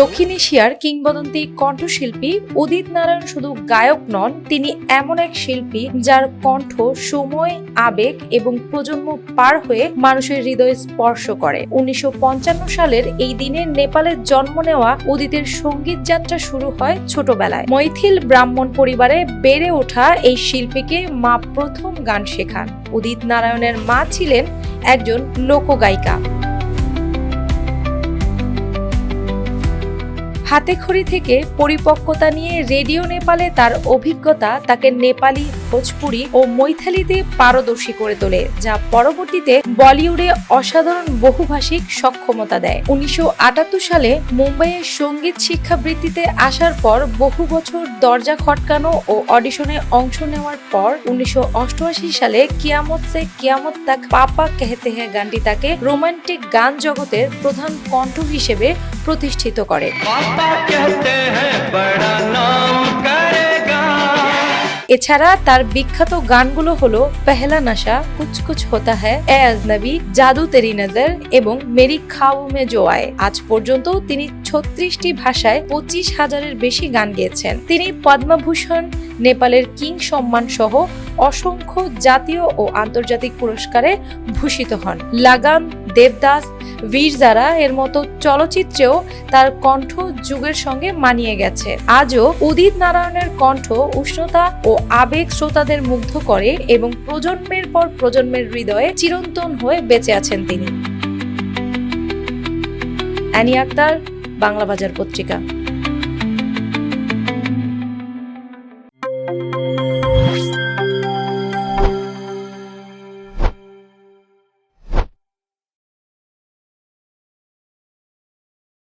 দক্ষিণ এশিয়ার কিংবদন্তি কণ্ঠশিল্পী উদিত নারায়ণ শুধু গায়ক নন, তিনি এমন এক শিল্পী যার কণ্ঠ সময়, আবেগ এবং প্রজন্ম পার হয়ে মানুষের হৃদয়ে স্পর্শ করে। উনিশশো পঞ্চান্ন সালের এই দিনে নেপালে জন্ম নেওয়া উদিতের সংগীত যাত্রা শুরু হয় ছোটবেলায়। মৈথিল ব্রাহ্মণ পরিবারে বেড়ে ওঠা এই শিল্পীকে মা প্রথম গান শেখান। উদিত নারায়ণের মা ছিলেন একজন লোকগায়িকা। হাতেখড়ি থেকে পরিপক্কতা নিয়ে রেডিও নেপালে তার অভিজ্ঞতা তাকে নেপালি, ভোজপুরি ও মৈথালিতে পারদর্শী করে তোলে, যা পরবর্তীতে বলিউডে অসাধারণ বহুভাষিক সক্ষমতা দেয়। উনিশশো সালে মুম্বাইয়ে সংগীত শিক্ষাবৃত্তিতে আসার পর বহু বছর দরজা খটকানো ও অডিশনে অংশ নেওয়ার পর উনিশশো অষ্টআশি সালে কিয়ামত সে কিয়ামত তাক পাপা কেহতে হ্যাঁ গানটি তাকে রোমান্টিক গান জগতের প্রধান কণ্ঠ হিসেবে প্রতিষ্ঠিত করে। এছাড়া তার বিখ্যাত গানগুলো হলো পেহলা নাশা কুছ কুছ হোতা হ্যায় এ আজনবি জাদু তেরি নজর এবং মেরি খাও মে জো আয় আজ পর্যন্ত তিনি ছত্রিশটি ভাষায় পঁচিশ হাজারের বেশি গান গেয়েছেন। তিনি পদ্মভূষণ, নেপালের কিং সম্মান সহ অসংখ্য জাতীয় ও আন্তর্জাতিক পুরস্কারে ভূষিত হন। লাগান দেবদাস, বীরজারা এর মতো চলচ্চিত্রেও তার কণ্ঠ যুগের সঙ্গে মানিয়ে গেছে। আজও উদিত নারায়ণের কণ্ঠ উষ্ণতা ও আবেগ শ্রোতাদের মুগ্ধ করে এবং প্রজন্মের পর প্রজন্মের হৃদয়ে চিরন্তন হয়ে বেঁচে আছেন তিনি। অ্যানি আক্তার বাংলা বাজার পত্রিকা।